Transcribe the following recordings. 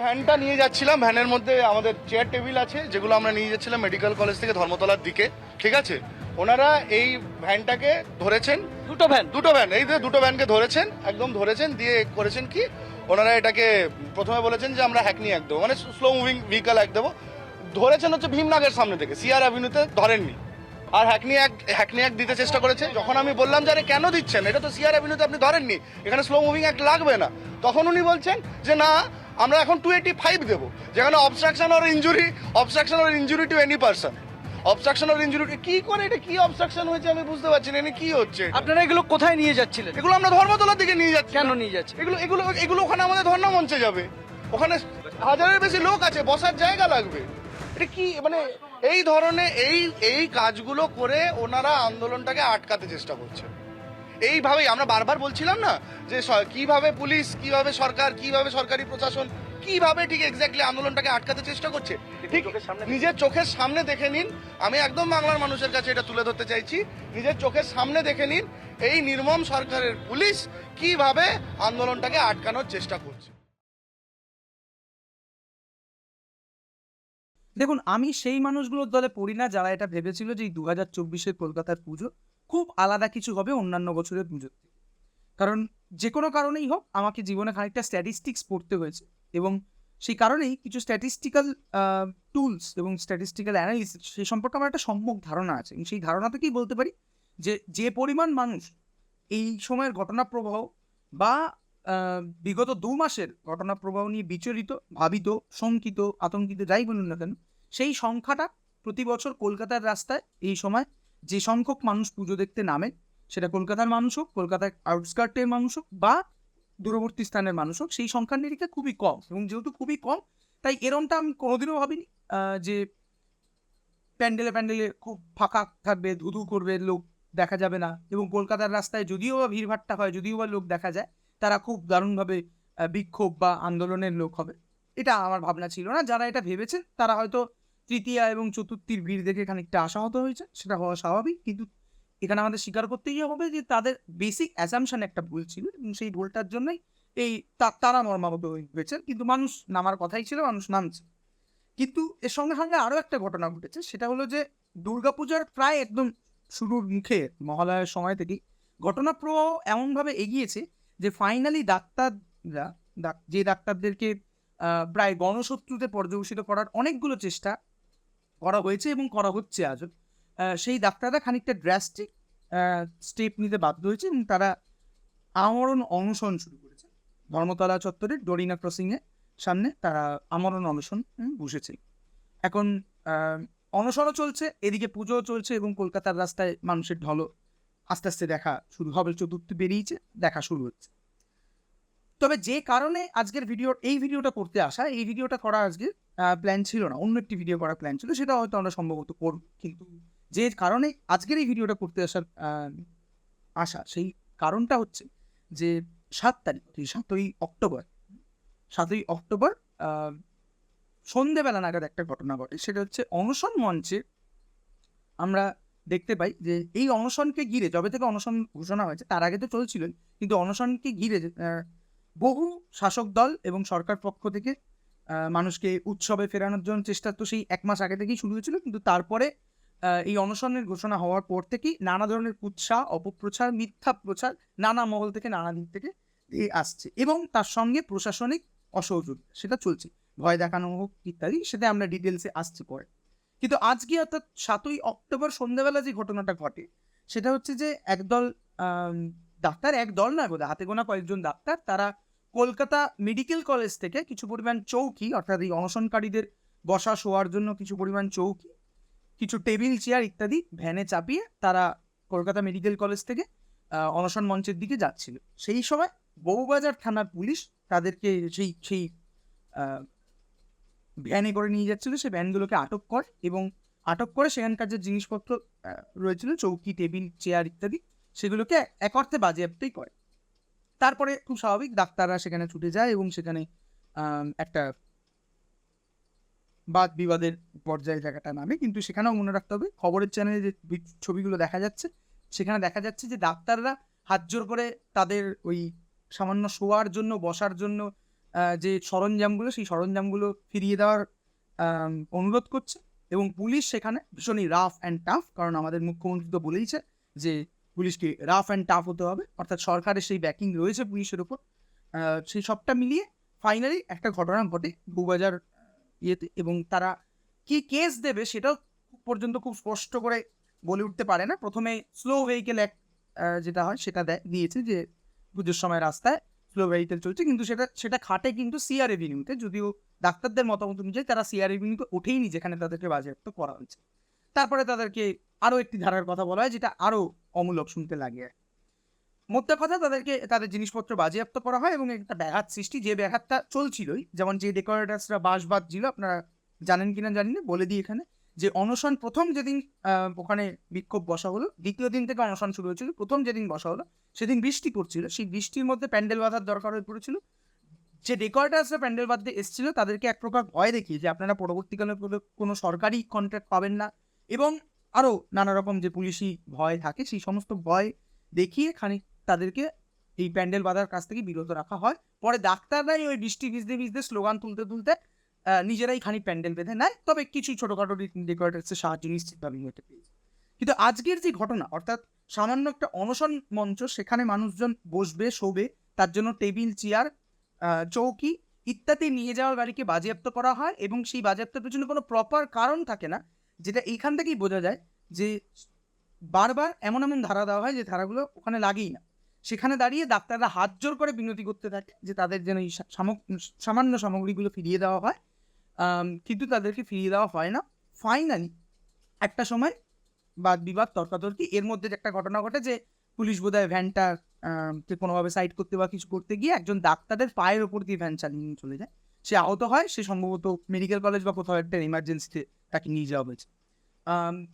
ভ্যানটা নিয়ে যাচ্ছিলাম। ভ্যানের মধ্যে আমাদের চেয়ার টেবিল আছে যেগুলো আমরা নিয়ে যাচ্ছিলাম মেডিকেল কলেজ থেকে ধর্মতলার দিকে। ঠিক আছে? ওনারা এই ভ্যানটাকে ধরেছেন। দুটো ভ্যান? দুটো ভ্যান। এই যে দুটো ভ্যানকে ধরেছেন একদম ধরেছেন দিয়ে করেছেন কি? ওনারা এটাকে প্রথমে বলেছেন যে আমরা হ্যাকনি এক দেবো। মানে স্লো মুভিং ভেহিকাল এক দেবো। ধরেছেন হচ্ছে ভীমনাগের সামনে থেকে সিআর অ্যাভিনিউতে ধরেননি। আর হ্যাকনি এক হ্যাকনি এক দিতে চেষ্টা করেছে। যখন আমি বললাম যে আরে কেন দিচ্ছেন? এটা তো সিআর অ্যাভিনিউতে আপনি ধরেননি। এখানে স্লো মুভিং এক লাগবে না। তখন উনি বলছেন যে না আমরা এখন টু এইটি ফাইভ দেবো। যেখানে obstruction or injury obstruction or injury to any person obstruction or injury কি করে এটা? কি অবস্ট্রাকশন হয়েছে আমি বুঝতে পারছি না। কি হচ্ছে আপনারা এগুলো কোথায় নিয়ে যাচ্ছিলেন? এগুলো আমরা ধর্মতলার দিকে নিয়ে যাচ্ছি। কেন নিয়ে যাচ্ছি এগুলো এগুলো এগুলো ওখানে আমাদের ধর্ণা মঞ্চে যাবে। ওখানে হাজারের বেশি লোক আছে বসার জায়গা লাগবে। এটা কি মানে এই ধরনের এই এই কাজগুলো করে ওনারা আন্দোলনটাকে আটকাতে চেষ্টা করছে এইভাবেই আমরা বারবার বলছিলাম না যে কীভাবে পুলিশ কীভাবে সরকার কীভাবে সরকারি প্রশাসন কীভাবে ঠিক এক্স্যাক্টলি আন্দোলনটাকে আটকাতে চেষ্টা করছে? ঠিক নিজের চোখের সামনে দেখে নিন। আমি একদম বাংলার মানুষের কাছে এটা তুলে ধরতে চাইছি। নিজের চোখের সামনে দেখে নিন এই নির্মম সরকারের পুলিশ কীভাবে আন্দোলনটাকে আটকানোর চেষ্টা করছে। দেখুন আমি সেই মানুষগুলোর দলে পড়ি না যারা এটা ভেবেছিল যে এই দু হাজার চব্বিশের কলকাতার পুজো খুব আলাদা কিছু হবে অন্যান্য বছরের পুজো কারণ যে কোনো কারণেই হোক, আমাকে জীবনে খানিকটা স্ট্যাটিস্টিক্স পড়তে হয়েছে এবং সেই কারণেই কিছু স্ট্যাটিস্টিক্যাল টুলস এবং স্ট্যাটিস্টিক্যাল অ্যানালিসিস সে সম্পর্কে আমার একটা সম্যক ধারণা আছে সেই ধারণা থেকেই বলতে পারি যে যে পরিমাণ মানুষ এই সময়ের ঘটনা প্রবাহ বা বিগত দু মাসের ঘটনা প্রবাহ নিয়ে বিচলিত, ভাবিত, শঙ্কিত, আতঙ্কিত যাই বলুন না কেন, সেই সংখ্যাটা প্রতি বছর কলকাতার রাস্তায় এই সময় যে সংখ্যক মানুষ পুজো দেখতে নামে, সেটা কলকাতার মানুষ হোক, কলকাতার আউটস্কার্টের মানুষ হোক বা দূরবর্তী স্থানের মানুষ হোক, সেই সংখ্যার নিরিখে খুবই কম এবং যেহেতু খুবই কম, তাই এরমটা আমি কোনোদিনও ভাবিনি যে প্যান্ডেলে প্যান্ডেলে খুব ফাঁকা থাকবে, ধুধু করবে, লোক দেখা যাবে না এবং কলকাতার রাস্তায় যদিও বা ভিড়ভাট্টা হয়, যদিও বা লোক দেখা যায়, তারা খুব দারুণভাবে বিক্ষোভ বা আন্দোলনের লোক হবে। এটা আমার ভাবনা ছিল না, যারা এটা ভেবেছেন, তারা হয়তো তৃতীয়া এবং চতুর্থীর ভিড় দেখে খানিকটা আশাহত হয়েছে, সেটা হওয়া স্বাভাবিক। কিন্তু এখানে আমাদের স্বীকার করতেই হবে যে, তাদের বেসিক অ্যাসামশন একটা ভুল ছিল এবং সেই ভুলটার জন্যই এই তারা মর্মাহত হয়েছে কিন্তু মানুষ নামার কথাই ছিল, মানুষ নামছে। কিন্তু এর সঙ্গে সঙ্গে আরও একটা ঘটনা ঘটেছে, সেটা হলো যে, দুর্গাপূজার প্রায় একদম শুরুর মুখে, মহালয়ার সময় থেকেই ঘটনা প্রবাহ এমনভাবে এগিয়েছে যে ফাইনালি ডাক্তাররা যে ডাক্তারদেরকে প্রায় গণশত্রুতে পর্যবেসিত করার অনেকগুলো চেষ্টা করা হয়েছে এবং করা হচ্ছে আজও। সেই ডাক্তাররা খানিকটা ড্রাস্টিক স্টেপ নিতে বাধ্য হয়েছে এবং তারা আমরণ অনশন শুরু করেছে। ধর্মতলা চত্বরের ডরিনা ক্রসিংয়ের সামনে তারা আমরণ অনশন বসেছে। এখন অনশনও চলছে, এদিকে পুজোও চলছে এবং কলকাতার রাস্তায় মানুষের ঢলও আস্তে আস্তে দেখা শুরু হবে, চতুর্থ বেরিয়েছে, দেখা শুরু হচ্ছে। তবে যে কারণে আজকের ভিডিও এই ভিডিওটা করতে আসা, এই ভিডিওটা করা আজকে প্ল্যান ছিল না, অন্য একটি ভিডিও করার প্ল্যান ছিল, সেটা হয়তো আমরা সম্ভবত করব। কিন্তু যে কারণে আজকের এই ভিডিওটা করতে আসার আশা, সেই কারণটা হচ্ছে যে সাত তারিখ সাতই অক্টোবর সাতই অক্টোবর সন্ধেবেলা নাগাদ একটা ঘটনা ঘটে। সেটা হচ্ছে অনশন মঞ্চে আমরা দেখতে পাই যে এই অনশনকে ঘিরে, যবে থেকে অনশন ঘোষণা হয়েছে, তার আগে তো চলছিলই কিন্তু অনশনকে ঘিরে বহু শাসক দল এবং সরকার পক্ষ থেকে মানুষকে উৎসবে ফেরানোর জন্য চেষ্টা তো সেই এক মাস আগে থেকেই শুরু হয়েছিল, কিন্তু তারপরে এই অনশনের ঘোষণা হওয়ার পর থেকেই নানা ধরনের কুৎসা, অপপ্রচার, মিথ্যা প্রচার নানা মহল থেকে, নানা দিক থেকে আসছে এবং তার সঙ্গে প্রশাসনিক অসহযোগ, সেটা চলছে। ভয় দেখানো হোক ইত্যাদি, সেটা আমরা ডিটেলসে আসছি পরে। কিন্তু আজকে অর্থাৎ সাতই অক্টোবর সন্ধ্যাবেলা যে ঘটনাটা ঘটে, সেটা হচ্ছে যে একদল ডাক্তার এক দল নয় বোধহয় হাতে গোনা কয়েকজন ডাক্তার, তারা কলকাতা মেডিকেল কলেজ থেকে কিছু পরিমাণ চৌকি, অর্থাৎ এই অনশনকারীদের বসা শোয়ার জন্য কিছু পরিমাণ চৌকি, কিছু টেবিল, চেয়ার ইত্যাদি ভ্যানে চাপিয়ে তারা কলকাতা মেডিকেল কলেজ থেকে অনশন মঞ্চের দিকে যাচ্ছিল। সেই সময় বউবাজার থানার পুলিশ তাদেরকে সেই সেই ভ্যানে করে নিয়ে যাচ্ছিল। সেই ভ্যানগুলোকে আটক করে এবং আটক করে সেখানকার যে জিনিসপত্র রয়েছিল, চৌকি, টেবিল, চেয়ার ইত্যাদি, সেগুলোকে এক অর্থে বাজেয়াপ্তই করে। তারপরে খুব স্বাভাবিক ডাক্তাররা সেখানে ছুটে যায় এবং সেখানে একটা বাদ বিবাদের পর্যায়ে জায়গাটা নামে। কিন্তু সেখানেও মনে রাখতে হবে, খবরের চ্যানেলে যে ছবিগুলো দেখা যাচ্ছে, সেখানে দেখা যাচ্ছে যে ডাক্তাররা হাত জোর করে তাদের ওই সামান্য শোয়ার জন্য, বসার জন্য যে সরঞ্জামগুলো, সেই সরঞ্জামগুলো ফিরিয়ে দেওয়ার অনুরোধ করছে। এবং পুলিশ সেখানে ভীষণই রাফ অ্যান্ড টাফ কারণ আমাদের মুখ্যমন্ত্রী তো বলেইছে যে পুলিশকে রাফ অ্যান্ড টাফ হতে হবে। অর্থাৎ সরকারের সেই ব্যাকিং রয়েছে পুলিশের উপর। সেই সবটা মিলিয়ে ফাইনালি একটা ঘটনা ঘটে বউবাজার ইয়েতে এবং তারা কি কেস দেবে সেটাও পর্যন্ত খুব স্পষ্ট করে বলে উঠতে পারে না। প্রথমে স্লো ভেহিকেল অ্যাক্ট যেটা হয় সেটা দেয়, দিয়েছে যে পুজোর সময় রাস্তায় স্লো ভেহিকেল চলছে। কিন্তু সেটা সেটা খাটে কিন্তু সিআর রেভিনিউতে যদিও ডাক্তারদের মতামত অনুযায়ী তারা সিআর রেভিনিউতে ওঠেইনি, যেখানে তাদেরকে বাজেয়াপ্ত করা হয়েছে। তারপরে তাদেরকে আরও একটি ধারার কথা বলা হয়, যেটা আরও অমূলক শুনতে লাগে মোদ্দা কথা, তাদেরকে, তাদের জিনিসপত্র বাজেয়াপ্ত করা হয় এবং একটা ব্যাঘাত সৃষ্টি, যে ব্যাঘাতটা চলছিলই, যেমন যে ডেকোরেটার্সরা বাস বাঁধছিল আপনারা জানেন কিনা জানি না, বলে দিই এখানে, যে অনশন প্রথম যেদিন ওখানে বিক্ষোভ বসা হলো, দ্বিতীয় দিন থেকে অনশন শুরু হয়েছিল, প্রথম যেদিন বসা হলো, সেদিন বৃষ্টি পড়ছিল, সেই বৃষ্টির মধ্যে প্যান্ডেল বাঁধার দরকার হয়ে পড়েছিল। যে ডেকোরেটার্সরা প্যান্ডেল বাঁধতে এসেছিল, তাদেরকে এক প্রকার ভয় দেখিয়ে, যে আপনারা পরবর্তীকালে কোনো সরকারি কন্ট্রাক্ট পাবেন না, এবং আরও নানা রকম যে পুলিশি ভয় থাকে, সেই সমস্ত ভয় দেখিয়ে খানিক তাদেরকে এই প্যান্ডেল বাঁধার কাছ থেকে বিরত রাখা হয়। পরে ডাক্তাররাই ওই বৃষ্টি ভিজতে ভিজতে স্লোগান তুলতে তুলতে নিজেরাই খানিক প্যান্ডেল বেঁধে নেয়। তবে কিছু ছোটোখাটো ডেকোরেটার্সের সাহায্য নিশ্চিতভাবে হতে পেরেছে। কিন্তু আজকের যে ঘটনা, অর্থাৎ সামান্য একটা অনশন মঞ্চ, সেখানে মানুষজন বসবে, শোবে, তার জন্য টেবিল, চেয়ার চৌকি ইত্যাদি নিয়ে যাওয়ার গাড়িকে বাজেয়াপ্ত করা হয় এবং সেই বাজেয়াপ্তের পেছনে কোনো প্রপার কারণ থাকে না। যেটা এইখান থেকেই বোঝা যায় যে বারবার এমন এমন ধারা দেওয়া হয় যে ধারাগুলো ওখানে লাগেই না। সেখানে দাঁড়িয়ে ডাক্তাররা হাত জোর করে বিনতি করতে থাকে যে তাদের যেন এই সামান্য সামগ্রীগুলো ফিরিয়ে দেওয়া হয়। কিন্তু তাদেরকে ফিরিয়ে দেওয়া হয় না। ফাইনালি একটা সময় বাদ বিবাদ, তর্কাতর্কি, এর মধ্যে একটা ঘটনা ঘটে যে পুলিশ বোধহয় ভ্যানটা কোনোভাবে সাইড করতে বা কিছু করতে গিয়ে একজন ডাক্তারের পায়ের ওপর দিয়ে ভ্যান চালিয়ে চলে যায়। সে আহত হয়, সে সম্ভবত মেডিকেল কলেজ বা কোথাও একটা ইমার্জেন্সিতে তাকে নিয়ে যাওয়া হয়েছে।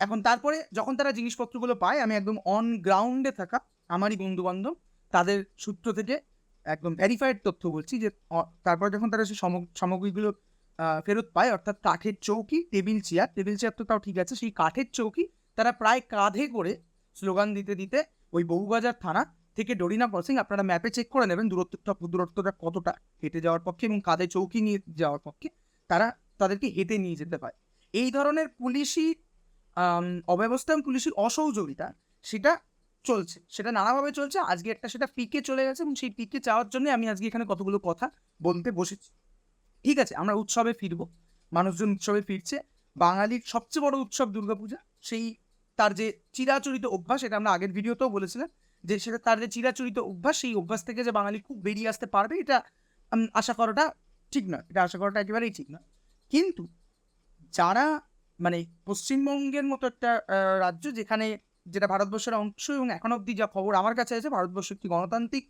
এখন তারপরে যখন তারা জিনিসপত্রগুলো পায়, আমি একদম অন গ্রাউন্ডে থাকা আমারই বন্ধু বান্ধব তাদের সূত্র থেকে একদম ভেরিফাইড তথ্য বলছি যে তারপর যখন তারা সেই সামগ- সামগ্রীগুলো ফেরত পায়, অর্থাৎ কাঠের চৌকি টেবিল চেয়ার টেবিল চেয়ার তো তাও ঠিক আছে, সেই কাঠের চৌকি তারা প্রায় কাঁধে করে স্লোগান দিতে দিতে ওই বউবাজার থানা থেকে ডরিনা ক্রসিং, আপনারা ম্যাপে চেক করে নেবেন দূরত্বটা দূরত্বটা কতটা হেঁটে যাওয়ার পক্ষে এবং কাঁধে চৌকি নিয়ে যাওয়ার পক্ষে তারা তাদেরকে হেঁটে নিয়ে যেতে পারে। এই ধরনের পুলিশি অব্যবস্থা এবং পুলিশি অসহযোগিতা সেটা চলছে, সেটা নানাভাবে চলছে। আজকে একটা সেটা পিকে চলে গেছে এবং সেই পিকে চাওয়ার জন্য আমি আজকে এখানে কতগুলো কথা বলতে বসেছি। ঠিক আছে, আমরা উৎসবে ফিরবো, মানুষজন উৎসবে ফিরছে। বাঙালির সবচেয়ে বড় উৎসব দুর্গাপূজা, সেই তার যে চিরাচরিত অভ্যাস এটা আমরা আগের ভিডিওতেও বলেছিলাম যে সেটা তার যে চিরাচরিত অভ্যাস, সেই অভ্যাস থেকে যে বাঙালি খুব বেরিয়ে আসতে পারবে, এটা আশা করাটা ঠিক নয়। এটা আশা করাটা একেবারেই ঠিক নয়। কিন্তু যারা মানে পশ্চিমবঙ্গের মতো একটা রাজ্য যেখানে যেটা ভারতবর্ষের অংশ এবং এখন অবধি যা খবর আমার কাছে আছে ভারতবর্ষ একটি গণতান্ত্রিক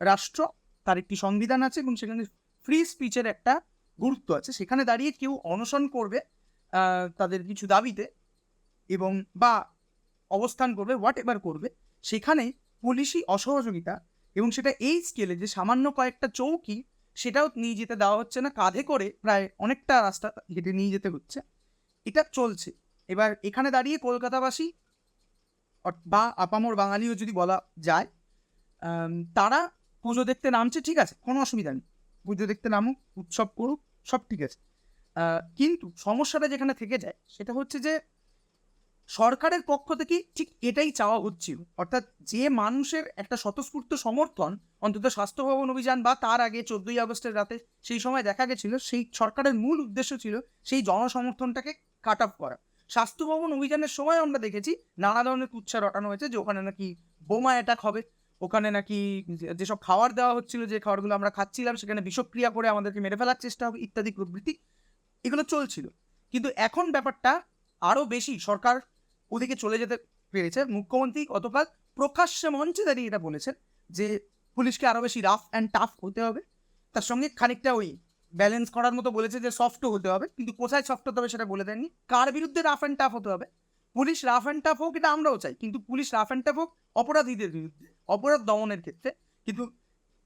রাষ্ট্র, তার একটি সংবিধান আছে এবং সেখানে ফ্রি স্পিচের একটা গুরুত্ব আছে। সেখানে দাঁড়িয়ে কেউ অনশন করবে তাদের কিছু দাবিতে এবং বা অবস্থান করবে হোয়াট এভার করবে, সেখানে পুলিশি অসহযোগিতা এবং সেটা এই স্কেলে যে সামান্য কয়েকটা চৌকি সেটাও নিয়ে যেতে দেওয়া হচ্ছে না, কাঁধে করে প্রায় অনেকটা রাস্তা হেঁটে নিয়ে যেতে হচ্ছে। এটা চলছে। এবার এখানে দাঁড়িয়ে কলকাতাবাসী বা আপামর বাঙালিও যদি বলা যায় তারা পুজো দেখতে নামছে, ঠিক আছে, কোনো অসুবিধা নেই। পুজো দেখতে নামুক, উৎসব করুক, সব ঠিক আছে। কিন্তু সমস্যাটা যেখানে থেকে যায়, সেটা হচ্ছে যে সরকারের পক্ষ থেকে ঠিক এটাই চাওয়া হচ্ছিল। অর্থাৎ যে মানুষের একটা স্বতঃস্ফূর্ত সমর্থন, অন্তত স্বাস্থ্য ভবন অভিযান বা তার আগে চোদ্দই আগস্টের রাতে সেই সময় দেখা গেছিল, সেই সরকারের মূল উদ্দেশ্য ছিল সেই জনসমর্থনটাকে কাট অফ করা। স্বাস্থ্য ভবন অভিযানের সময় আমরা দেখেছি নানা ধরনের কুচ্ছা রটানো হয়েছে যে ওখানে নাকি বোমা অ্যাটাক হবে। ওখানে নাকি যেসব খাবার দেওয়া হচ্ছিল, যে খাবারগুলো আমরা খাচ্ছিলাম, সেখানে বিষক্রিয়া করে আমাদেরকে মেরে ফেলার চেষ্টা হবে, ইত্যাদি প্রবৃত্তি এগুলো চলছিল। কিন্তু এখন ব্যাপারটা আরও বেশি সরকার ওদিকে চলে যেতে পেরেছে। মুখ্যমন্ত্রী গতকাল প্রকাশ্যে মঞ্চে দাঁড়িয়ে এটা বলেছেন যে, পুলিশকে আরও বেশি রাফ অ্যান্ড টাফ হতে হবে। তার সঙ্গে খানিকটা ওই ব্যালেন্স করার মতো বলেছে যে সফটও হতে হবে। কিন্তু কোথায় সফট হতে হবে সেটা বলে দেননি। কার বিরুদ্ধে রাফ অ্যান্ড টাফ হতে হবে? পুলিশ রাফ অ্যান্ড টাফ হোক, এটা আমরাও চাই। কিন্তু পুলিশ রাফ অ্যান্ড টাফ হোক, অপরাধীদের বিরুদ্ধে, অপরাধ দমনের ক্ষেত্রে। কিন্তু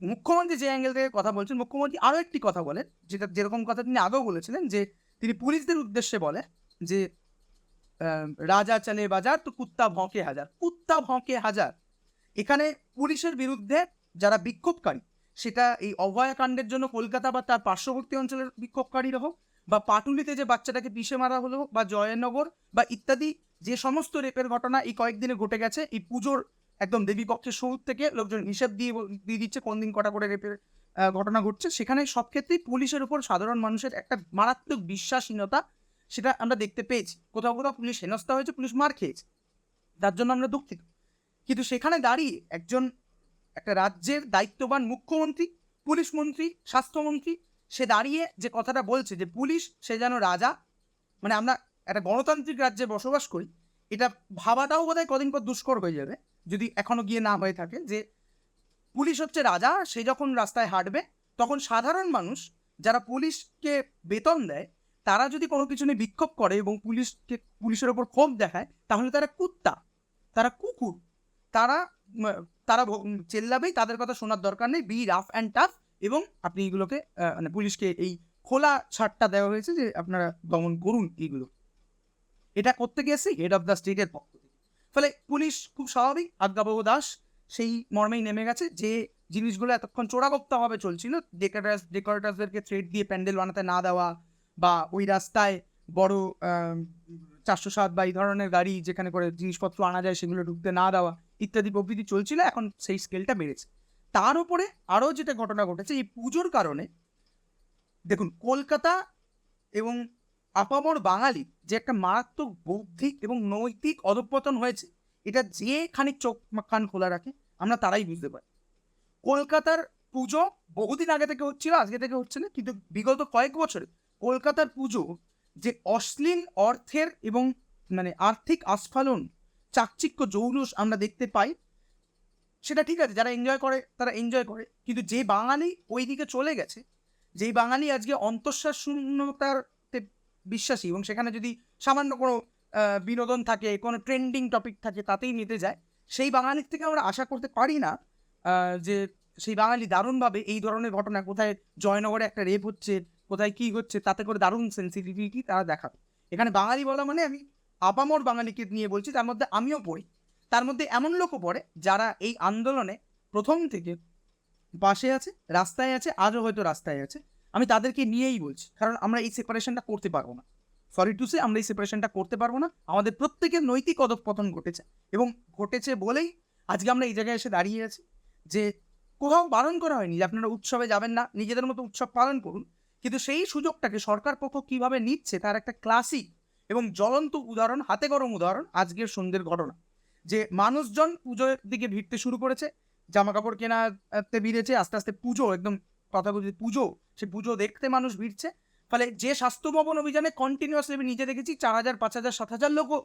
মুখ্যমন্ত্রী যে অ্যাঙ্গেল থেকে কথা বলছেন, মুখ্যমন্ত্রী আরও একটি কথা বলেন, যেটা যেরকম কথা তিনি আগেও বলেছিলেন যে, তিনি পুলিশদের উদ্দেশ্যে বলে যে রাজা চলে বাজার, তো কুত্তা ভঁকে হাজার। কুত্তা ভঁকে হাজার। এখানে পুলিশের বিরুদ্ধে যারা বিক্ষোভকারী, সেটা এই অভয়াকাণ্ডের জন্য কলকাতা বা তার পার্শ্ববর্তী অঞ্চলের বিক্ষোভকারীরা হোক বা পাটুলিতে যে বাচ্চাটাকে পিষে মারা হলো বা জয়নগর বা ইত্যাদি যে সমস্ত রেপের ঘটনা এই কয়েকদিনে ঘটে গেছে, এই পুজোর একদম দেবী পক্ষের শুরু থেকে লোকজন হিসেব দিয়ে দিয়ে দিচ্ছে কোন দিন কটা করে রেপের ঘটনা ঘটছে। সেখানে সব ক্ষেত্রেই পুলিশের উপর সাধারণ মানুষের একটা মারাত্মক বিশ্বাসহীনতা সেটা আমরা দেখতে পেয়েছি। কোথাও কোথাও পুলিশ হেনস্থা হয়েছে, পুলিশ মার খেয়েছে। তার জন্য আমরা দুঃখিত। কিন্তু সেখানে দাঁড়িয়ে একজন একটা রাজ্যের দায়িত্ববান মুখ্যমন্ত্রী, পুলিশ মন্ত্রী, স্বাস্থ্যমন্ত্রী, সে দাঁড়িয়ে যে কথাটা বলছে যে পুলিশ, সে যেন রাজা মানে আমরা একটা গণতান্ত্রিক রাজ্যে বসবাস করি, এটা ভাবাটাও বোধহয় কদিন পর দুষ্কর হয়ে যাবে, যদি এখনও গিয়ে না হয়ে থাকে যে পুলিশ হচ্ছে রাজা, সে যখন রাস্তায় হাঁটবে, তখন সাধারণ মানুষ যারা পুলিশকে বেতন দেয় তারা যদি কোনো কিছু নিয়ে বিক্ষোভ করে এবং পুলিশকে, পুলিশের ওপর ক্ষোভ দেখায়, তাহলে তারা কুত্তা, তারা কুকুর। তারা তারা চেল্লাবেই, তাদের কথা শোনার দরকার নেই। বি রাফ অ্যান্ড টাফ এবং আপনি এগুলোকে মানে পুলিশকে এই খোলা ছাড়টা দেওয়া হয়েছে যে আপনারা দমন করুন এইগুলো এটা করতে গিয়েছে হেড অফ দ্য স্টেটের পক্ষ থেকে। ফলে পুলিশ খুব স্বাভাবিক, আজ্ঞাবহ দাস, সেই মর্মেই নেমে গেছে যে জিনিসগুলো এতক্ষণ চোরাগোপ্তাভাবে চলছিল। ডেকোরেটার্স ডেকোরেটার্সদেরকে থ্রেড দিয়ে প্যান্ডেল বানাতে না দেওয়া বা ওই রাস্তায় বড় চারশো সাত বা এই ধরনের গাড়ি যেখানে করে জিনিসপত্র আনা যায় সেগুলো ঢুকতে না দেওয়া ইত্যাদি প্রভৃতি চলছিল, এখন সেই স্কেলটা বেড়েছে। তার উপরে আরও যেটা ঘটনা ঘটেছে, এই পুজোর কারণে দেখুন, কলকাতা এবং আপামর বাঙালি যে একটা মারাত্মক বৌদ্ধিক এবং নৈতিক অধঃপতন হয়েছে, এটা যে খানিক চোখ কান খোলা রাখে, আমরা তারাই বুঝতে পারি। কলকাতার পুজো বহুদিন আগে থেকে হচ্ছিল, আজকে থেকে হচ্ছে না, কিন্তু বিগত কয়েক বছরে কলকাতার পুজো যে অশ্লীল অর্থের এবং মানে আর্থিক আস্ফালন, চাকচিক্য, জৌলুস আমরা দেখতে পাই, সেটা ঠিক আছে, যারা এনজয় করে তারা এনজয় করে। কিন্তু যে বাঙালি ওই দিকে চলে গেছে যেই বাঙালি আজকে অন্তঃশ্বাস শূন্যতারতে বিশ্বাসী এবং সেখানে যদি সামান্য কোনো বিনোদন থাকে, কোনো ট্রেন্ডিং টপিক থাকে, তাতেই নিতে যায়, সেই বাঙালির থেকে আমরা আশা করতে পারি না যে সেই বাঙালি দারুণভাবে এই ধরনের ঘটনা, কোথায় জয়নগরে একটা রেপ হচ্ছে কোথায় কি হচ্ছে, তাতে করে দারুণ সেন্সিটিভিটি তারা দেখাবে। এখানে বাঙালি বলা মানে আমি আপামর বাঙালিকে নিয়ে বলছি, তার মধ্যে আমিও পড়ি। তার মধ্যে এমন লোকও পড়ে যারা এই আন্দোলনে প্রথম থেকে পাশে আছে, রাস্তায় আছে, আজও হয়তো রাস্তায় আছে। আমি তাদেরকে নিয়েই বলছি, কারণ আমরা এই সেপারেশনটা করতে পারব না। সরি টু সে আমরা এই সেপারেশনটা করতে পারব না। আমাদের প্রত্যেকের নৈতিক অধঃপতন ঘটেছে। এবং ঘটেছে বলেই আজকে আমরা এই জায়গায় এসে দাঁড়িয়ে আছি যে কোথাও বারণ করা হয়নি। যে আপনারা উৎসবে যাবেন না, নিজেদের মতো উৎসব পালন করুন। কিন্তু সেই সুযোগটাকে সরকার পক্ষ কীভাবে নিচ্ছে তার একটা ক্লাসিক এবং জ্বলন্ত উদাহরণ, হাতে গরম উদাহরণ আজকের সন্ধ্যের ঘটনা। যে মানুষজন পুজোর দিকে ভিড়তে শুরু করেছে জামা কাপড় কেনাতে ভিড়েছে, আস্তে আস্তে পুজো একদম কথা বলছি পুজো সে পুজো দেখতে মানুষ ভিড়ছে। ফলে যে স্বাস্থ্য ভবন অভিযানে কন্টিনিউয়াসলি আমি নিজে দেখেছি চার হাজার, পাঁচ হাজার, সাত হাজার লোকও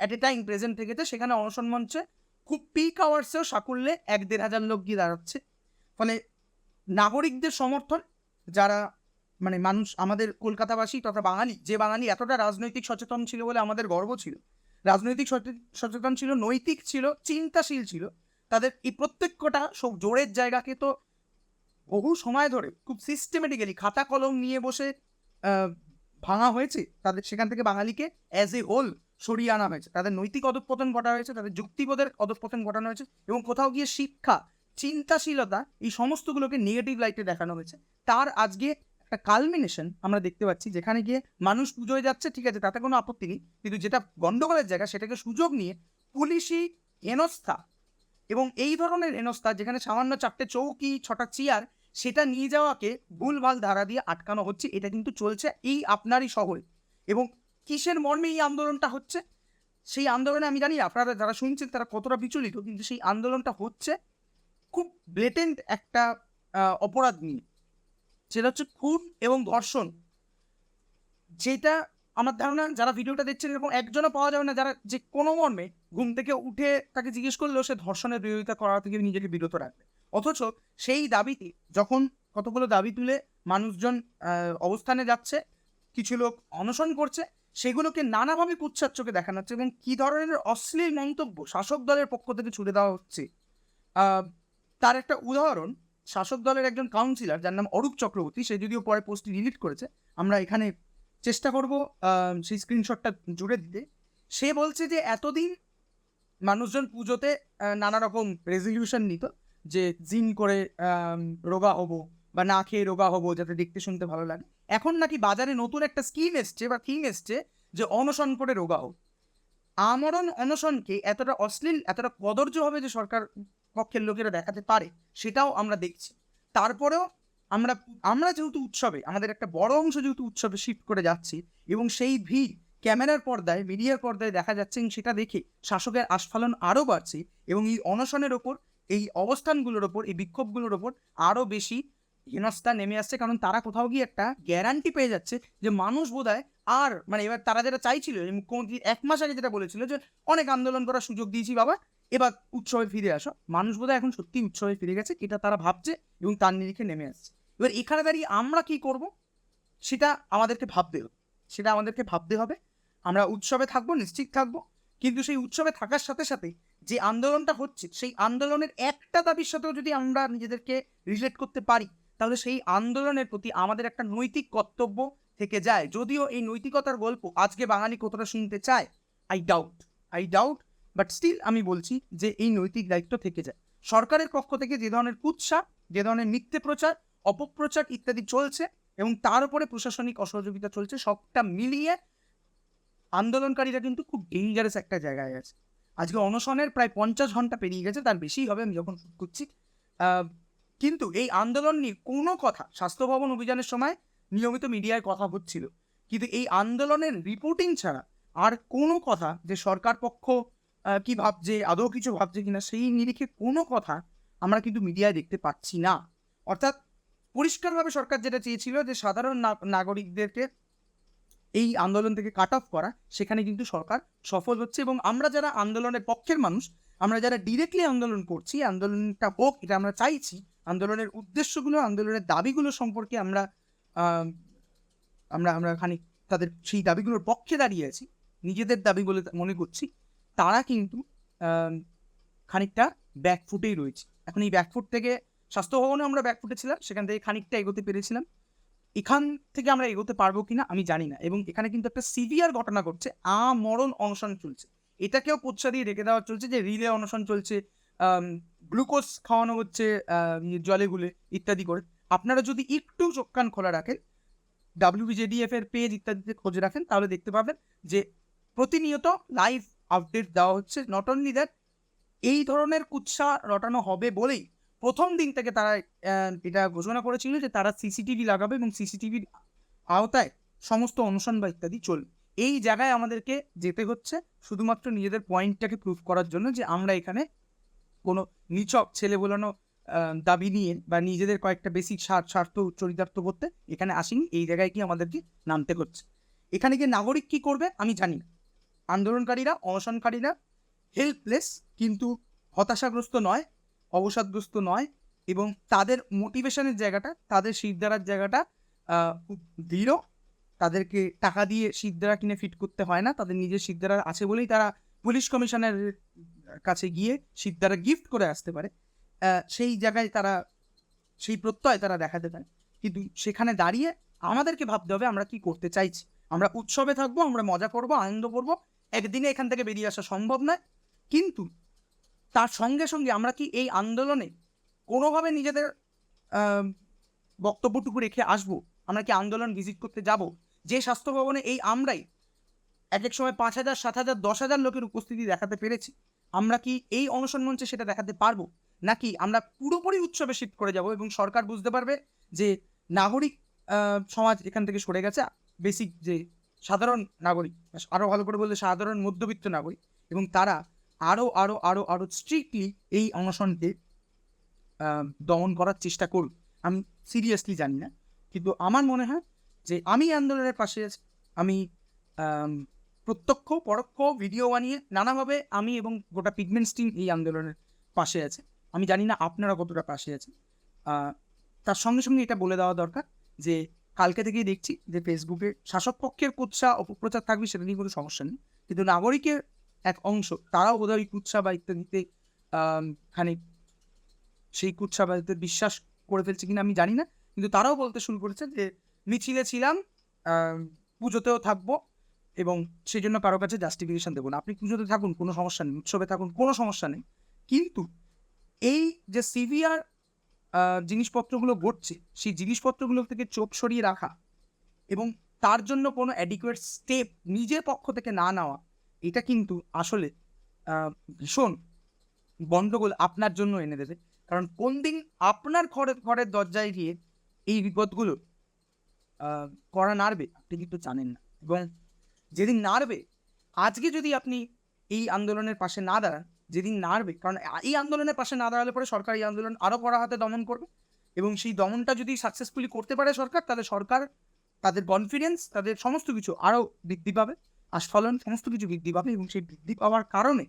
অ্যাট এ টাইম প্রেজেন্ট থেকেছে, সেখানে অনশন মঞ্চে খুব পিক আওয়ার্সেও সাকুল্যে এক দেড় হাজার লোক গিয়ে দাঁড়াচ্ছে। ফলে নাগরিকদের সমর্থন, যারা মানে মানুষ আমাদের কলকাতাবাসী তথা বাঙালি, যে বাঙালি এতটা রাজনৈতিক সচেতন ছিল বলে আমাদের গর্ব ছিল। রাজনৈতিক সচেতন ছিল, নৈতিক ছিল, চিন্তাশীল ছিল। তাদের এই প্রত্যেকটা জোরের জায়গাকে তো বহু সময় ধরে খুব সিস্টেমেটিক্যালি খাতা কলম নিয়ে বসে ভাঙা হয়েছে। তাদের সেখান থেকে বাঙালিকে অ্যাজ এ হোল সরিয়ে আনা হয়েছে। তাদের নৈতিক অধঃপতন ঘটা হয়েছে, তাদের যুক্তিবোধের অধঃপতন ঘটানো হয়েছে এবং কোথাও গিয়ে শিক্ষা, চিন্তাশীলতা এই সমস্তগুলোকে নেগেটিভ লাইটে দেখানো হয়েছে। তার আজকে একটা কালমিনেশন আমরা দেখতে পাচ্ছি, যেখানে গিয়ে মানুষ পুজোয় যাচ্ছে, ঠিক আছে, তাতে কোনো আপত্তি নেই। কিন্তু যেটা গন্ডগোলের জায়গা, সেটাকে সুযোগ নিয়ে পুলিশি হেনস্থা এবং এই ধরনের হেনস্থা, যেখানে সামান্য চারটে চৌকি, ছটা চেয়ার, সেটা নিয়ে যাওয়াকে ভুলভাল ধারা দিয়ে আটকানো হচ্ছে, এটা কিন্তু চলছে এই আপনারই শহরে। এবং কিসের মর্মে এই আন্দোলনটা হচ্ছে? সেই আন্দোলনে আমি জানি, আপনারা যারা শুনছেন, তারা কতটা বিচলিত, কিন্তু সেই আন্দোলনটা হচ্ছে খুব ব্লেটেন্ট একটা অপরাধ নিয়ে। সেটা হচ্ছে খুন এবং ধর্ষণ। যেটা আমার ধারণা, যারা ভিডিওটা দেখছেন এরকম একজনও পাওয়া যাবে না, যারা যে কোনো মর্মে ঘুম থেকে উঠে তাকে জিজ্ঞেস করলেও সে ধর্ষণের বিরোধিতা করা থেকে নিজেকে বিরত রাখবে। অথচ সেই দাবিতে যখন কতগুলো দাবি তুলে মানুষজন অবস্থানে যাচ্ছে, কিছু লোক অনশন করছে, সেগুলোকে নানাভাবে কুচ্ছার চোখে দেখানো হচ্ছে এবং কী ধরনের অশ্লীল মন্তব্য শাসক দলের পক্ষ থেকে ছুড়ে দেওয়া হচ্ছে। তার একটা উদাহরণ শাসক দলের একজন কাউন্সিলর যার নাম অরূপ চক্রবর্তী, সে যদিও পরে পোস্টটি ডিলিট করেছে, আমরা এখানে চেষ্টা করব সেই স্ক্রিনশটটা জুড়ে দিতে। সে বলছে যে, এতদিন মানুষজন পুজোতে নানা রকম রেজলিউশন নিত, যে জিন করে রোগা হব বা না খেয়ে রোগা হব, যাতে দেখতে শুনতে ভালো লাগে। এখন নাকি বাজারে নতুন একটা স্কিম এসছে বা থিম এসছে যে অনশন করে রোগা হোক। আমরণ অনশনকে এতটা অশ্লীল, এতটা কদর্য হবে যে সরকার পক্ষের লোকেরা দেখাতে পারে, সেটাও আমরা দেখছি। তারপরেও আমরা আমরা যেহেতু উৎসবে, আমাদের একটা বড় অংশ যেহেতু উৎসবে শিফট করে যাচ্ছি, এবং সেই ভিড় ক্যামেরার পর্দায়, মিডিয়ার পর্দায় দেখা যাচ্ছে এবং সেটা দেখে শাসকের আস্ফালন আরও বাড়ছে এবং এই অনশনের ওপর, এই অবস্থানগুলোর ওপর, এই বিক্ষোভগুলোর ওপর আরও বেশি হেনস্থা নেমে আসছে। কারণ তারা কোথাও গিয়ে একটা গ্যারান্টি পেয়ে যাচ্ছে যে মানুষ বোধহয় আর মানে এবার তারা যেটা চাইছিল মুখ্যমন্ত্রী এক মাস আগে যেটা বলেছিল যে, অনেক আন্দোলন করার সুযোগ দিয়েছি বাবা এবার উৎসবে ফিরে আসো। মানুষ বোধহয় এখন সত্যি উৎসবে ফিরে গেছে এটা তারা ভাবছে এবং তার নিরিখে নেমে আসছে। এবার এখানে দাঁড়িয়ে আমরা কি করব? সেটা আমাদেরকে ভাবতে হবে। সেটা আমাদেরকে ভাবতে হবে। আমরা উৎসবে থাকব, নিশ্চিত থাকব। কিন্তু সেই উৎসবে থাকার সাথে সাথে যে আন্দোলনটা হচ্ছে, সেই আন্দোলনের একটা দাবির সাথেও যদি আমরা নিজেদেরকে রিলেট করতে পারি, তাহলে সেই আন্দোলনের প্রতি আমাদের একটা নৈতিক কর্তব্য থেকে যায়। যদিও এই নৈতিকতার গল্প আজকে বাঙালি কতটা শুনতে চায়? I doubt I doubt but still আমি বলছি যে এই নৈতিক দায়িত্ব থেকে যায়। সরকারের পক্ষ থেকে যে ধরনের কুৎসা, যে ধরনের মিথ্যে প্রচার, অপপ্রচার ইত্যাদি চলছে এবং তার উপরে প্রশাসনিক অসহযোগিতা চলছে, সবটা মিলিয়ে আন্দোলনকারীরা কিন্তু খুব ডেঞ্জারাস একটা জায়গায় আছে। আজকে অনশনের প্রায় পঞ্চাশ ঘণ্টা পেরিয়ে গেছে, তার বেশিই হবে, আমি যখন করছি। কিন্তু এই আন্দোলন নিয়ে কোনো কথা, স্বাস্থ্য ভবন অভিযানের সময় নিয়মিত মিডিয়ায় কথা হচ্ছিল। কিন্তু এই আন্দোলনের রিপোর্টিং ছাড়া আর কোনো কথা যে সরকার পক্ষ কি ভাবছে, আদৌ কিছু ভাবছে কিনা, সেই নিরিখে কোনো কথা আমরা কিন্তু মিডিয়ায় দেখতে পাচ্ছি না। অর্থাৎ পরিষ্কারভাবে সরকার যেটা চেয়েছিল যে সাধারণ নাগরিকদেরকে এই আন্দোলন থেকে কাট অফ করা, সেখানে কিন্তু সরকার সফল হচ্ছে এবং আমরা যারা আন্দোলনের পক্ষের মানুষ, আমরা যারা ডিরেক্টলি আন্দোলন করছি, আন্দোলনটা হোক, এটা আমরা চাইছি, আন্দোলনের উদ্দেশ্যগুলো, আন্দোলনের দাবিগুলো সম্পর্কে আমরা আমরা আমরা খানিক তাদের সেই দাবিগুলোর পক্ষে দাঁড়িয়ে আছি, নিজেদের দাবি বলে মনে করছি। তারা কিন্তু খানিকটা ব্যাকফুটেই রয়েছে। এখন এই ব্যাকফুট থেকে স্বাস্থ্য ভবনে আমরা ব্যাকফুটে ছিলাম, সেখান থেকে খানিকটা এগোতে পেরেছিলাম। এখান থেকে আমরা এগোতে পারব কিনা আমি জানি না এবং এখানে কিন্তু একটা সিভিয়ার ঘটনা ঘটছে আ মরণ অনশন চলছে। এটাকেও পোচ্ছা দিয়ে রেখে দেওয়া চলছে যে রিলে অনশন চলছে গ্লুকোজ খাওয়ানো হচ্ছে জলে গুলে ইত্যাদি করে। আপনারা যদি একটু চোখ কান খোলা রাখেন ডাব্লিউবিজেডিএফ এর পেজ ইত্যাদিতে খোঁজ রাখেন, তাহলে দেখতে পাবেন যে প্রতিনিয়ত লাইভ আপডেট দেওয়া হচ্ছে। নট অনলি দ্যাট এই ধরনের কুৎসা রটানো হবে বলেই প্রথম দিন থেকে তারা এটা ঘোষণা করেছিল যে তারা সিসিটিভি লাগাবে এবং সিসিটিভির আওতায় সমস্ত অনুষ্ঠান বা ইত্যাদি চলবে। এই জায়গায় আমাদেরকে যেতে হচ্ছে শুধুমাত্র নিজেদের পয়েন্টটাকে প্রুভ করার জন্য যে আমরা এখানে কোনো নিচক ছেলে বোলানো দাবি নিয়ে বা নিজেদের কয়েকটা বেসিক স্বার্থ চরিতার্থ করতে এখানে আসিনি। এই জায়গায় কি আমাদেরকে নামতে হচ্ছে। এখানে গিয়ে নাগরিক কি করবে আমি জানি না। আন্দোলনকারীরা, অনশনকারীরা হেল্পলেস কিন্তু হতাশাগ্রস্ত নয়, অবসাদগ্রস্ত নয় এবং তাদের মোটিভেশনের জায়গাটা, তাদের শিরদারার জায়গাটা খুব দৃঢ়। তাদেরকে টাকা দিয়ে শিরদারা কিনে ফিট করতে হয় না। তাদের নিজের শিরদারা আছে বলেই তারা পুলিশ কমিশনের কাছে গিয়ে শিরদারা গিফট করে আসতে পারে। সেই জায়গায় তারা, সেই প্রত্যয় তারা দেখাতে পারে। কিন্তু সেখানে দাঁড়িয়ে আমাদেরকে ভাবতে হবে আমরা কি করতে চাইছি। আমরা উৎসবে থাকব, আমরা মজা করব, আনন্দ করব একদিনে এখান থেকে বেরিয়ে আসা সম্ভব নয়। কিন্তু তার সঙ্গে সঙ্গে আমরা কি এই আন্দোলনে কোনোভাবে নিজেদের বক্তব্যটুকু রেখে আসব? আমরা কি আন্দোলন ভিজিট করতে যাব? যে স্বাস্থ্য ভবনে এই আমরাই এক এক সময় পাঁচ হাজার, সাত হাজার, দশ হাজার লোকের উপস্থিতি দেখাতে পেরেছি। আমরা কি এই অনশন মঞ্চে সেটা দেখাতে পারব? নাকি আমরা পুরোপুরি উৎসবে শিফট করে যাব এবং সরকার বুঝতে পারবে যে নাগরিক সমাজ এখান থেকে সরে গেছে। বেসিক যে সাধারণ নাগরিক আরও ভালো করে বললে সাধারণ মধ্যবিত্ত নাগরিক এবং তারা আরও আরও আরও আরও স্ট্রিক্টলি এই অনশনকে দমন করার চেষ্টা করুন আমি সিরিয়াসলি জানি না, কিন্তু আমার মনে হয় যে আমি আন্দোলনের পাশে আছি, আমি প্রত্যক্ষ, পরোক্ষ ভিডিও বানিয়ে নানাভাবে আমি এবং গোটা পিগমেন্টস টিম এই আন্দোলনের পাশে আছে। আমি জানি না আপনারা কতটা পাশে আছেন। তার সঙ্গে সঙ্গে এটা বলে দেওয়া দরকার যে কালকে থেকেই দেখছি যে ফেসবুকে শাসক পক্ষের কুৎসা অপপ্রচার থাকবে সেটা নিয়ে কোনো সমস্যা নেই। কিন্তু নাগরিকের এক অংশ, তারাও বোধহয় ওই কুৎসা বা ইত্যাদিতে খানিক সেই কুৎসা বা বিশ্বাস করে ফেলছে কিনা আমি জানি না। কিন্তু তারাও বলতে শুরু করেছে যে, মিছিলে ছিলাম পুজোতেও থাকব এবং সেই জন্য কারও কাছে জাস্টিফিকেশন দেবো না। আপনি পুজোতে থাকুন, কোনো সমস্যা নেই, উৎসবে থাকুন, কোনো সমস্যা নেই। কিন্তু এই যে সিভিয়ার জিনিসপত্রগুলো ঘটছে সেই জিনিসপত্রগুলো থেকে চোখ সরিয়ে রাখা এবং তার জন্য কোনো অ্যাডিকুয়েট স্টেপ নিজের পক্ষ থেকে না নেওয়া, এটা কিন্তু আসলে ভীষণ গণ্ডগোল আপনার জন্য এনে দেবে। কারণ কোন দিন আপনার ঘরের ঘরের দরজায় গিয়ে এই বিপদগুলো করা নাড়বে, আপনি কিন্তু জানেন না। এবং যেদিন নাড়বে, আজকে যদি আপনি এই আন্দোলনের পাশে না দাঁড়ান যেদিন নাড়বে। কারণ এই আন্দোলনের পাশে না দাঁড়ালে পরে সরকার এই আন্দোলন আরও কড়া হাতে দমন করবে। এবং সেই দমনটা যদি সাকসেসফুলি করতে পারে সরকার, তাহলে সরকার তাদের কনফিডেন্স তাদের সমস্ত কিছু আরও বৃদ্ধি পাবে, আস্ফলন সমস্ত কিছু বৃদ্ধি পাবে এবং সেই বৃদ্ধি পাওয়ার কারণে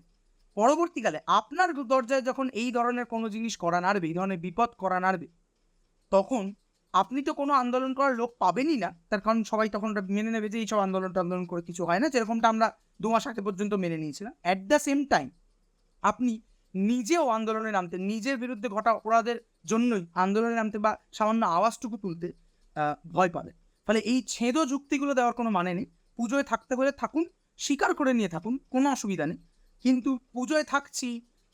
পরবর্তীকালে আপনার দরজায় যখন এই ধরনের কোনো জিনিস করা নাড়বে, এই ধরনের বিপদ করা নাড়বে, তখন আপনি তো কোনো আন্দোলন করার লোক পাবেনই না। তার কারণ সবাই তখন মেনে নেবে যে এইসব আন্দোলন আন্দোলন করে কিছু হয় না, যেরকমটা আমরা দু মাস আগে পর্যন্ত মেনে নিয়েছিলাম। অ্যাট দ্য সেম টাইম আপনি নিজেও আন্দোলনে নামতে, নিজের বিরুদ্ধে ঘটা অপরাধের জন্যই আন্দোলনে নামতে বা সামান্য আওয়াজটুকু তুলতে ভয় পাবে। ফলে এই ছেদ যুক্তিগুলো দেওয়ার কোনো মানে নেই। পুজোয় থাকতে হলে থাকুন স্বীকার করে নিয়ে থাকুন, কোনো অসুবিধা নেই। কিন্তু পুজোয় থাকছি,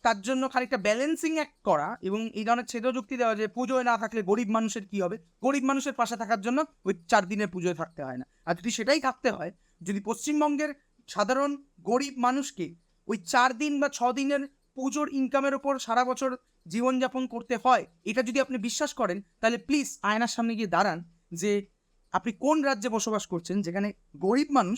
তার জন্য খানিকটা ব্যালেন্সিং অ্যাক্ট করা এবং এই ধরনের ছেদ যুক্তি দেওয়া যে পুজোয় না থাকলে গরিব মানুষের কি হবে? গরিব মানুষের পাশে থাকার জন্য ওই চার দিনের পুজোয় থাকতে হয় না। আর যদি সেটাই থাকতে হয়, যদি পশ্চিমবঙ্গের সাধারণ গরিব মানুষকে ওই চার দিন বা ছ দিনের পুজোর ইনকামের ওপর সারা বছর জীবনযাপন করতে হয়, এটা যদি আপনি বিশ্বাস করেন, তাহলে প্লিজ আয়নার সামনে গিয়ে দাঁড়ান যে আপনি কোন রাজ্যে বসবাস করছেন, যেখানে গরিব মানুষ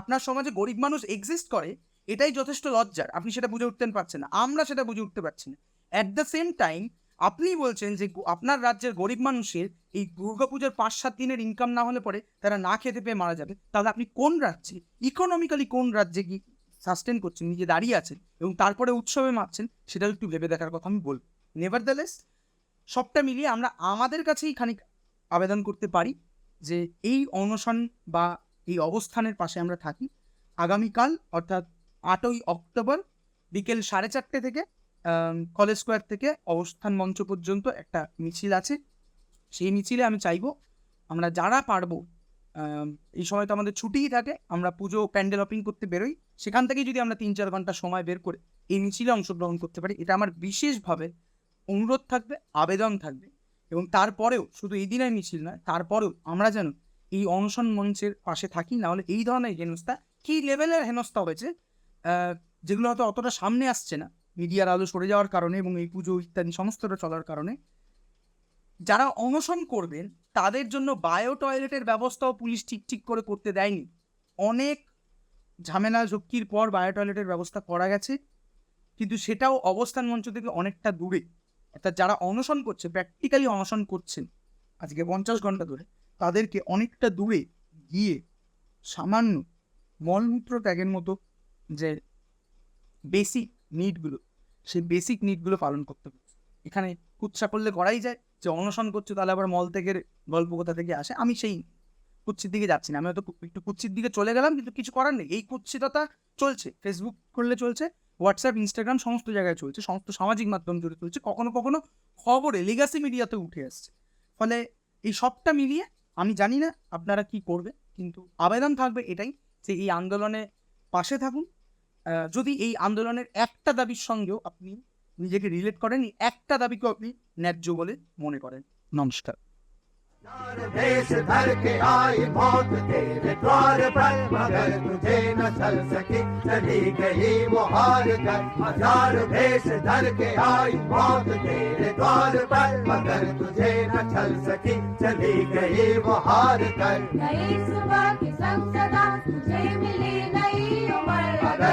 আপনার সমাজে গরিব মানুষ এক্সিস্ট করে, এটাই যথেষ্ট লজ্জার। আপনি সেটা বুঝে উঠতে পারছেন না, আমরা সেটা বুঝে উঠতে পারছি না। অ্যাট দ্য সেম টাইম আপনি বলছেন যে আপনার রাজ্যের গরিব মানুষের এই দুর্গাপুজোর পাঁচ, সাত দিনের ইনকাম না হলে পরে তারা না খেতে পেয়ে মারা যাবে, তাহলে আপনি কোন রাজ্যে ইকোনমিক্যালি কোন রাজ্যে কি সাস্টেন করছেন, নিজে দাঁড়িয়ে আছেন এবং তারপরে উৎসবে মারছেন সেটাও একটু ভেবে দেখার কথা আমি বলব। নেভার সবটা মিলিয়ে আমরা আমাদের কাছেই খানিক আবেদন করতে পারি যে এই অনশন বা এই অবস্থানের পাশে আমরা থাকি। আগামীকাল, অর্থাৎ আটই অক্টোবর বিকেল সাড়ে চারটে থেকে কলেজ স্কোয়ার থেকে অবস্থান মঞ্চ পর্যন্ত একটা মিছিল আছে। সেই মিছিলে আমি চাইব আমরা যারা পারব এই সময় তো আমাদের ছুটিই থাকে, আমরা পুজো প্যান্ডেল হপিং করতে বেরোই। সেখান থেকেই যদি আমরা তিন চার ঘণ্টা সময় বের করে এই মিছিলে অংশগ্রহণ করতে পারি, এটা আমার বিশেষভাবে অনুরোধ থাকবে, আবেদন থাকবে। এবং তারপরেও শুধু এই দিনের মিছিল নয়, তারপরেও আমরা যেন এই অনশন মঞ্চের পাশে থাকি, নাহলে এই ধরনের হেনস্থা, কী লেভেলের হেনস্থা হয়েছে যেগুলো হয়তো অতটা সামনে আসছে না, মিডিয়ার আলো সরে যাওয়ার কারণে এবং এই পুজো ইত্যাদি সমস্তটা চলার কারণে। যারা অনশন করবেন তাদের জন্য বায়ো টয়লেটের ব্যবস্থাও পুলিশ ঠিক ঠিক করে করতে দেয়নি। অনেক ঝামেলা ঝক্কির পর বায়ো টয়লেটের ব্যবস্থা করা গেছে, কিন্তু সেটাও অবস্থান মঞ্চ থেকে অনেকটা দূরে। অর্থাৎ যারা অনশন করছে প্র্যাকটিক্যালি অনশন করছেন, আজকে পঞ্চাশ ঘণ্টা ধরে, তাদেরকে অনেকটা দূরে গিয়ে সামান্য মলমূত্র ত্যাগের মতো যে বেসিক নিডগুলো সেই বেসিক নিডগুলো পালন করতে হবে। এখানে কুৎসা করলে করাই যায় যে অনশন করছ, তাহলে আবার মল থেকে গল্প কোথা থেকে আসে? আমি সেই কুচ্ছির দিকে যাচ্ছি না। আমি হয়তো একটু কুচ্ছির দিকে চলে গেলাম, কিন্তু কিছু করার নেই। এই কুৎসিততা চলছে। ফেসবুক করলে চলছে হোয়াটসঅ্যাপ ইনস্টাগ্রাম সমস্ত জায়গায় চলছে, সমস্ত সামাজিক মাধ্যম জুড়ে চলছে। কখনো কখনো খবরে লিগাসি মিডিয়াতে উঠে আসছে। ফলে এই সবটা মিলিয়ে আমি জানি না আপনারা কি করবে, কিন্তু আবেদন থাকবে এটাই যে এই আন্দোলনে পাশে থাকুন। যদি এই আন্দোলনের একটা দাবির সঙ্গেও আপনি নিজেকে রিলেট করেন এই একটা দাবিকেও আপনি ন্যায্য বলে মনে করেন নমস্কার यार देश धर के आई मौत तेरे द्वार पर मगर तुझे न चल सकी चली गई वो हार कर हजार भेष धर के आई मौत तेरे द्वार पर मगर तुझे न चल सकी चली गई वो हार कर नई सुबह की संग सदा तुझे मिली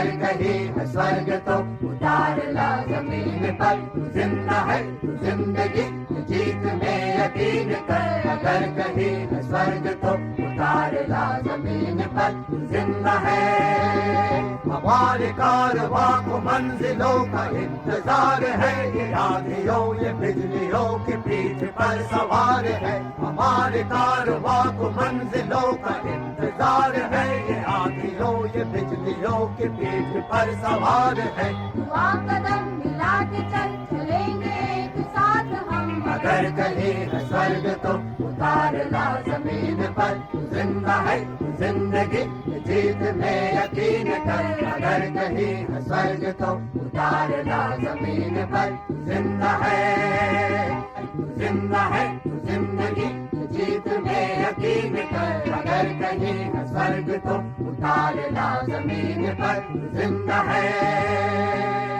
پر کہیں سورگ تو اتار لا زمین پر تو زندہ ہے تو زندگی جیت میں یقین کر اگر کہیں سورگ تو اتار لا زمین پر تو زندہ ہے ہمارے کارواں کو منزلوں کا انتظار ہے یہ آندھیوں یہ بجلیوں کی پیٹھ پر سوار ہے ہمارے کارواں کو منزلوں کا انتظار ہے یہ آندھیوں बिजलियों की पीठ पर सवार है। कदम मिला के चल चलेंगे एक साथ हम। अगर कहीं स्वर्ग तो उतार ला ज़मीन पर। ज़िंदा है ज़िंदगी जीत में यकीन कर। अगर कहीं स्वर्ग तो उतार ला ज़मीन पर। ज़िंदा है ज़िंदा है तू ज़िंदगी यकीन कर अगर कहीं न स्वर्ग तो उतार ला ज़मीन पर ज़िंदा है।